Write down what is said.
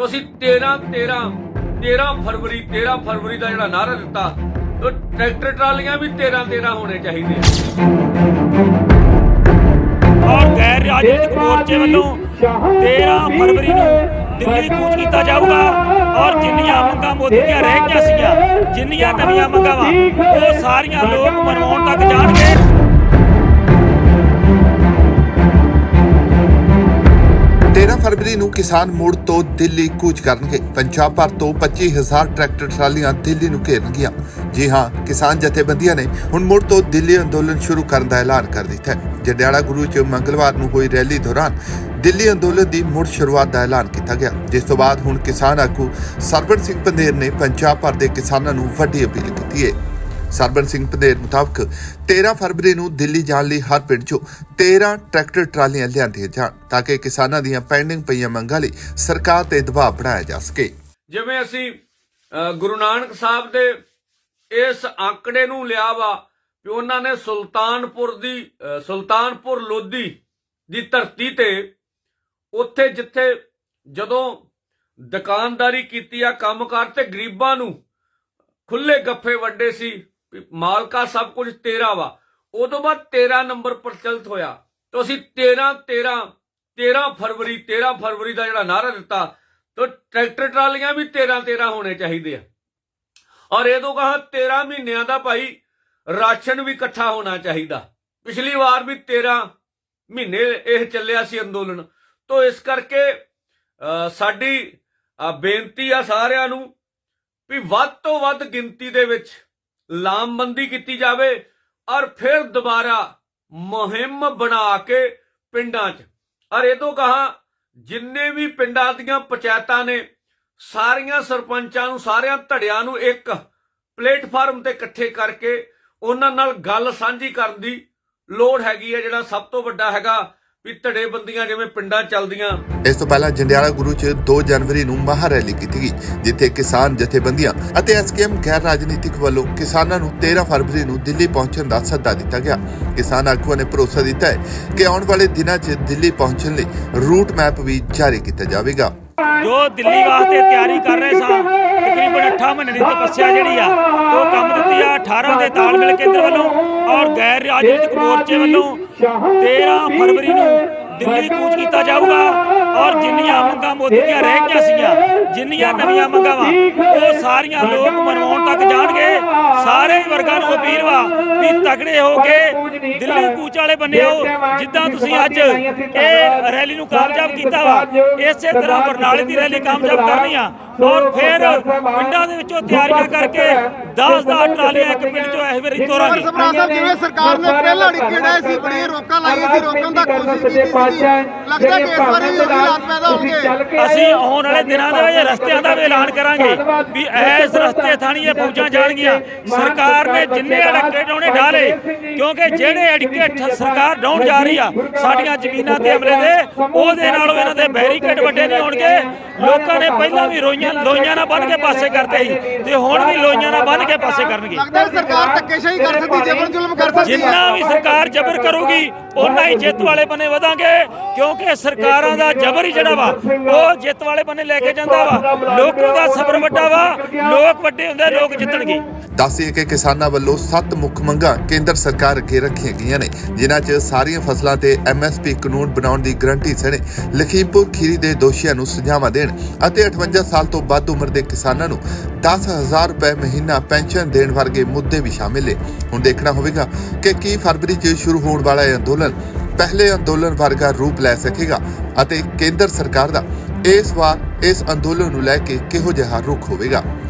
ਤਾਂ ਅਸੀਂ 13 13 13 ਫਰਵਰੀ 13 ਫਰਵਰੀ ਦਾ ਜਿਹੜਾ ਨਾਰਾ ਦਿੱਤਾ ਤਾਂ ਟਰੈਕਟਰ ਟਰਾਲੀਆਂ ਵੀ 13 13 ਹੋਣੇ ਚਾਹੀਦੇ ਆ। ਔਰ ਗੈਰ ਰਾਜਨੀਤਿਕ ਮੋਰਚੇ ਵੱਲੋਂ 13 ਫਰਵਰੀ ਨੂੰ ਦਿੱਲੀ ਕੂਚ ਕੀਤਾ ਜਾਊਗਾ। ਔਰ ਜਿੰਨੀਆਂ ਮੰਗਾਂ ਮੋਦੀ ਦੀਆਂ ਰਹਿ ਗਈਆਂ ਸੀਗੀਆਂ ਜਿੰਨੀਆਂ ਨਵੀਆਂ ਮੰਗਾਂ ਵਾ ਉਹ ਸਾਰੀਆਂ ਲੋਕ ਮਨਵਾਉਣ ਤੱਕ ਜਾਣਗੇ। ਕਿਸਾਨ ਮੁੜ ਤੋਂ ਦਿੱਲੀ ਕੂਚ ਕਰਨਗੇ। ਪੰਜਾਬ ਭਰ ਤੋਂ 25000 ਟਰੈਕਟਰ ਟਰਾਲੀਆਂ ਦਿੱਲੀ ਨੂੰ ਘੇਰਨਗੀਆਂ। ਜੀ ਹਾਂ, ਕਿਸਾਨ ਜਥੇਬੰਦੀਆਂ ਨੇ ਹੁਣ ਮੁੜ ਤੋਂ ਦਿੱਲੀ ਅੰਦੋਲਨ ਸ਼ੁਰੂ ਕਰਨ ਦਾ ਐਲਾਨ ਕਰ ਦਿੱਤਾ ਹੈ। ਜੰਡਿਆਲਾ ਗੁਰੂ ਚ ਮੰਗਲਵਾਰ ਨੂੰ ਹੋਈ ਰੈਲੀ ਦੌਰਾਨ ਦਿੱਲੀ ਅੰਦੋਲਨ ਦੀ ਮੁੜ ਸ਼ੁਰੂਆਤ ਦਾ ਐਲਾਨ ਕੀਤਾ ਗਿਆ। ਜਿਸ ਤੋਂ ਬਾਅਦ ਹੁਣ ਕਿਸਾਨ ਆਗੂ ਸਰਬਨ ਸਿੰਘ ਪੰਦੇਰ ਨੇ ਪੰਜਾਬ ਭਰ ਦੇ ਕਿਸਾਨਾਂ ਨੂੰ ਵੱਡੀ ਅਪੀਲ ਕੀਤੀ ਹੈ ਸਰਬਨ ਸਿੰਘ ਪੰਦੇਰ ਮੁਤਾਬਕ 13 ਫਰਵਰੀ ਨੂੰ ਦਿੱਲੀ ਜਾਣ ਲਈ ਹਰ ਪਿੰਡ 'ਚੋਂ 13 ਟਰੈਕਟਰ ਟਰਾਲੀਆਂ ਲਿਆਂਦੀਆਂ ਜਾਣ ਤਾਂ ਕਿ ਕਿਸਾਨਾਂ ਦੀਆਂ ਪੈਂਡਿੰਗ ਪਈਆਂ ਮੰਗਾਂ ਲਈ ਸਰਕਾਰ ਤੇ ਦਬਾਅ ਬਣਾਇਆ ਜਾ ਸਕੇ। ਜਿਵੇਂ ਅਸੀਂ ਗੁਰੂ ਨਾਨਕ ਸਾਹਿਬ ਦੇ ਇਸ ਆંકੜੇ ਨੂੰ ਲਿਆ ਵਾ ਕਿ ਉਹਨਾਂ ਨੇ ਸੁਲਤਾਨਪੁਰ ਦੀ ਸੁਲਤਾਨਪੁਰ ਲੋਧੀ ਦੀ ਧਰਤੀ ਤੇ ਉੱਥੇ ਜਿੱਥੇ ਜਦੋਂ ਦੁਕਾਨਦਾਰੀ ਕੀਤੀ ਆ ਕੰਮਕਾਰ ਤੇ ਗਰੀਬਾਂ ਨੂੰ ਖੁੱਲੇ ਗੱਫੇ ਵੱਡੇ ਸੀ ਮਾਲਕਾ ਸਭ ਕੁਝ ਤੇਰਾ ਵਾ। ਉਦੋਂ ਬਾਅਦ 13 ਨੰਬਰ ਪ੍ਰਚਲਿਤ ਹੋਇਆ। ਤਾਂ ਅਸੀਂ 13 13 13 ਫਰਵਰੀ 13 ਫਰਵਰੀ ਦਾ ਜਿਹੜਾ ਨਾਰਾ ਦਿੱਤਾ ਤਾਂ ਟਰੈਕਟਰ ਟਰਾਲੀਆਂ ਵੀ 13 13 ਹੋਣੇ ਚਾਹੀਦੇ ਆ। ਔਰ ਇਹ ਤੋਂ ਕਹਾ 13 ਮਹੀਨਿਆਂ ਦਾ ਭਾਈ ਰਾਸ਼ਨ ਵੀ ਇਕੱਠਾ ਹੋਣਾ ਚਾਹੀਦਾ। ਪਿਛਲੀ ਵਾਰ ਵੀ 13 ਮਹੀਨੇ ਇਹ ਚੱਲਿਆ ਸੀ ਅੰਦੋਲਨ। ਤੋਂ ਇਸ ਕਰਕੇ ਅ, ਸਾਡੀ ਬੇਨਤੀ ਆ ਸਾਰਿਆਂ ਨੂੰ ਵੀ ਵੱਧ ਤੋਂ ਵੱਧ ਗਿਣਤੀ ਦੇ ਵਿੱਚ ਲਾਮਬੰਦੀ ਕੀਤੀ ਜਾਵੇ ਔਰ ਫਿਰ ਦੁਬਾਰਾ ਮੁਹਿੰਮ ਬਣਾ ਕੇ ਪਿੰਡਾਂ 'ਚ। ਔਰ ਇਹ ਤੋਂ ਕਹਾ, ਜਿੰਨੇ ਵੀ ਪਿੰਡਾਂ ਦੀਆਂ ਪੰਚਾਇਤਾਂ ਨੇ, ਸਾਰੀਆਂ ਸਰਪੰਚਾਂ ਨੂੰ, ਸਾਰਿਆਂ ਧੜਿਆਂ ਨੂੰ ਇੱਕ ਪਲੇਟਫਾਰਮ ਤੇ ਇਕੱਠੇ ਕਰਕੇ ਉਹਨਾਂ ਨਾਲ ਗੱਲ ਸਾਂਝੀ ਕਰਨ ਦੀ ਲੋੜ ਹੈਗੀ ਹੈ, ਜਿਹੜਾ ਸਭ ਤੋਂ ਵੱਡਾ ਹੈਗਾ ਵੀ ਧੜੇ ਬੰਦੀਆਂ ਜਿਵੇਂ ਪਿੰਡਾਂ ਚੱਲਦੀਆਂ। ਇਸ ਤੋਂ ਪਹਿਲਾਂ ਜੰਡਿਆਲਾ ਗੁਰੂ 'ਚ 2 ਜਨਵਰੀ ਨੂੰ ਮਹਾ ਰੈਲੀ ਕੀਤੀ ਗਈ ਜਿੱਥੇ ਕਿਸਾਨ ਜਥੇਬੰਦੀਆਂ ਅਤੇ ਐਸਕੇਐਮ ਗੈਰ ਰਾਜਨੀਤਿਕ ਵੱਲੋਂ ਕਿਸਾਨਾਂ ਨੂੰ 13 ਫਰਵਰੀ ਨੂੰ ਦਿੱਲੀ ਪਹੁੰਚਣ ਦਾ ਸੱਦਾ ਦਿੱਤਾ ਗਿਆ। ਕਿਸਾਨ ਆਗੂਆਂ ਨੇ ਭਰੋਸਾ ਦਿੱਤਾ ਹੈ ਕਿ ਆਉਣ ਵਾਲੇ ਦਿਨਾਂ 'ਚ ਦਿੱਲੀ ਪਹੁੰਚਣ ਲਈ ਰੂਟ ਮੈਪ ਵੀ ਜਾਰੀ ਕੀਤਾ ਜਾਵੇਗਾ। ਜੋ ਦਿੱਲੀ ਵਾਸਤੇ ਤਿਆਰੀ ਕਰ ਰਹੇ ਸਾਂ ਤਕਰੀਬਨ 8 ਮਹੀਨੇ ਦੀ ਤਪੱਸਿਆ ਜਿਹੜੀ ਆ ਉਹ ਕੰਮ ਦਿੱਤੀ ਆ। 18 ਦੇ ਤਾਲਮੇਲ ਕੇਂਦਰ ਵੱਲੋਂ ਔਰ ਗੈਰ ਰਾਜਨੀਤਿਕ ਮੋਰਚੇ ਵੱਲੋਂ 13 ਫਰਵਰੀ ਨੂੰ ਦਿੱਲੀ ਕੂਚ ਕੀਤਾ ਜਾਊਗਾ ਔਰ ਜਿੰਨੀਆਂ ਮੰਗਾਂ ਮੋਦੀ ਦੀਆਂ ਰਹਿ ਗਈਆਂ ਸੀਗੀਆਂ ਜਿੰਨੀਆਂ ਨਵੀਆਂ ਮੰਗਾਂ ਵਾ ਉਹ ਸਾਰੀਆਂ ਲੋਕ ਮਨਵਾਉਣ ਤੱਕ ਜਾਣਗੇ। ਸਾਰੇ ਵਰਗਾਂ ਨੂੰ ਅਪੀਲ ਵਾ ਵੀ ਤਗੜੇ ਹੋ ਕੇ ਦਿੱਲੀ ਕੂਚ ਵਾਲੇ ਬੰਨੇ ਆਓ। ਜਿੱਦਾਂ ਤੁਸੀਂ ਅੱਜ ਇਹ ਰੈਲੀ ਨੂੰ ਕਾਮਯਾਬ ਕੀਤਾ ਵਾ ਇਸੇ ਤਰ੍ਹਾਂ ਬਰਨਾਲੇ ਦੀ ਰੈਲੀ ਕਾਮਯਾਬ ਕਰਨੀ ਆ। ਔਰ ਫਿਰ ਪਿੰਡਾਂ ਦੇ ਵਿੱਚੋਂ ਤਿਆਰੀਆਂ ਕਰਕੇ 10 ਦਾ ਟਰਾਲੀਆਂ ਇੱਕ ਪਿੰਡ ਚੋਂ ਇਸ ਵਾਰੀ ਤੋਰਾਂਗੇ ਸਭਰਾ ਸਾਹਿਬ ਜਿਵੇਂ ਸਰਕਾਰ ਨੇ ਪਹਿਲਾਂ ਡਾਏ ਸੀ ਬੜੀਆਂ ਰੋਕਾਂ ਲਾਈਆਂ ਸੀ ਰੋਕਣ ਦਾ ਕੋਸ਼ਿਸ਼ ਕੀਤੀ ਸੀ। ਲੱਗਦਾ ਕਿ ਇਸ ਵਾਰੀ ਵੀ ਉਹੀ ਹਾਲਾਤ ਪੈਦਾ ਹੋਣਗੇ। ਅਸੀਂ ਆਉਣ ਵਾਲੇ ਦਿਨਾਂ ਦੇ ਵਿੱਚ ਰਸਤਿਆਂ ਦਾ ਵੀ ਐਲਾਨ ਕਰਾਂਗੇ ਵੀ ਇਸ ਰਸਤੇ ਥਾਣੀ ਇਹ ਫੌਜਾਂ ਜਾਣਗੀਆਂ। ਸਰਕਾਰ ਨੇ ਜਿੰਨੇ ਅੜਕੇ ਡਾਉਣੇ ਢਾਲੇ ਕਿਉਂਕਿ ਜਿਹੜੇ ਅੜਕੇ ਸਰਕਾਰ ਡਾਉਣ ਜਾ ਰਹੀ ਆ ਸਾਡੀਆਂ ਜ਼ਮੀਨਾਂ ਤੇ ਹਮਲੇ ਦੇ ਉਹਦੇ ਨਾਲੋਂ ਇਹਨਾਂ ਦੇ ਬੈਰੀਕੇਡ ਵੱਡੇ ਨਹੀਂ ਹੋਣਗੇ। ਲੋਕਾਂ ਨੇ ਪਹਿਲਾਂ ਵੀ ਰੋਈਆਂ ਲੋਈਆਂ ਨਾਲ ਬੰਨ ਕੇ ਪਾਸੇ ਕਰਦੇ ਸੀ ਤੇ ਹੁਣ ਵੀ ਲੋਈਆਂ ਨਾਲ ਬੰਨ ਕੇ ਪਾਸੇ ਕਰਨਗੇ। ਲੱਗਦਾ ਹੈ ਸਰਕਾਰ ਧੱਕੇਸ਼ਾਹੀ ਕਰ ਸਕਦੀ ਜਬਰ ਜ਼ੁਲਮ ਕਰ ਸਕਦੀ ਜਿੰਨਾ ਵੀ ਸਰਕਾਰ ਜ਼ਬਰ ਕਰੂਗੀ ਉਹਨਾਂ ਹੀ ਜਿੱਤ ਵਾਲੇ ਬੰਨੇ ਵਧਾਂਗੇ ਕਿਉਂਕਿ ਸਰਕਾਰਾਂ ਦਾ ਜ਼ਬਰ ਹੀ ਜਿਹੜਾ ਵਾ ਉਹ ਜਿੱਤ ਵਾਲੇ ਬੰਨੇ ਲੈ ਕੇ ਜਾਂਦਾ ਵਾ। ਲੋਕਾਂ ਦਾ ਸਬਰ ਵੱਡਾ ਵਾ ਲੋਕ ਵੱਡੇ ਹੁੰਦੇ ਲੋਕ ਜਿੱਤਣਗੇ। ਦੱਸਿਏ ਕਿ ਕਿਸਾਨਾਂ ਵੱਲੋਂ ਸੱਤ ਮੁੱਖ ਮੰਗਾਂ ਕੇਂਦਰ ਸਰਕਾਰ ਅੱਗੇ ਰੱਖੀਆਂ ਗਈਆਂ ਨੇ, ਜਿਨ੍ਹਾਂ 'ਚ ਸਾਰੀਆਂ ਫਸਲਾਂ ਤੇ ਐਮਐਸਪੀ ਕਾਨੂੰਨ ਬਣਾਉਣ ਦੀ ਗਰੰਟੀ ਸਣੇ ਲਖੀਮਪੁਰ ਖੀਰੀ ਦੇ ਦੋਸ਼ੀਆਂ ਨੂੰ ਸਜ਼ਾਵਾਂ ਦੇਣ ਅਤੇ 58 ਸਾਲ ਤੋਂ ਵੱਧ ਉਮਰ ਦੇ ਕਿਸਾਨਾਂ ਨੂੰ 10000 ਰੁਪਏ ਮਹੀਨਾ ਪੈਨਸ਼ਨ ਦੇਣ ਵਰਗੇ ਮੁੱਦੇ ਵੀ ਸ਼ਾਮਿਲ ਨੇ। ਹੁਣ ਦੇਖਣਾ ਹੋਵੇਗਾ ਕਿ ਕੀ ਫਰਵਰੀ 'ਚ ਸ਼ੁਰੂ ਹੋਣ ਵਾਲਾ ਇਹ ਅੰਦੋਲਨ ਪਹਿਲੇ ਅੰਦੋਲਨ ਵਰਗਾ ਰੂਪ ਲੈ ਸਕੇਗਾ ਅਤੇ ਕੇਂਦਰ ਸਰਕਾਰ ਦਾ ਇਸ ਵਾਰ ਇਸ ਅੰਦੋਲਨ ਨੂੰ ਲੈ ਕੇ ਕਿਹੋ ਜਿਹਾ ਰੁਖ ਹੋਵੇਗਾ।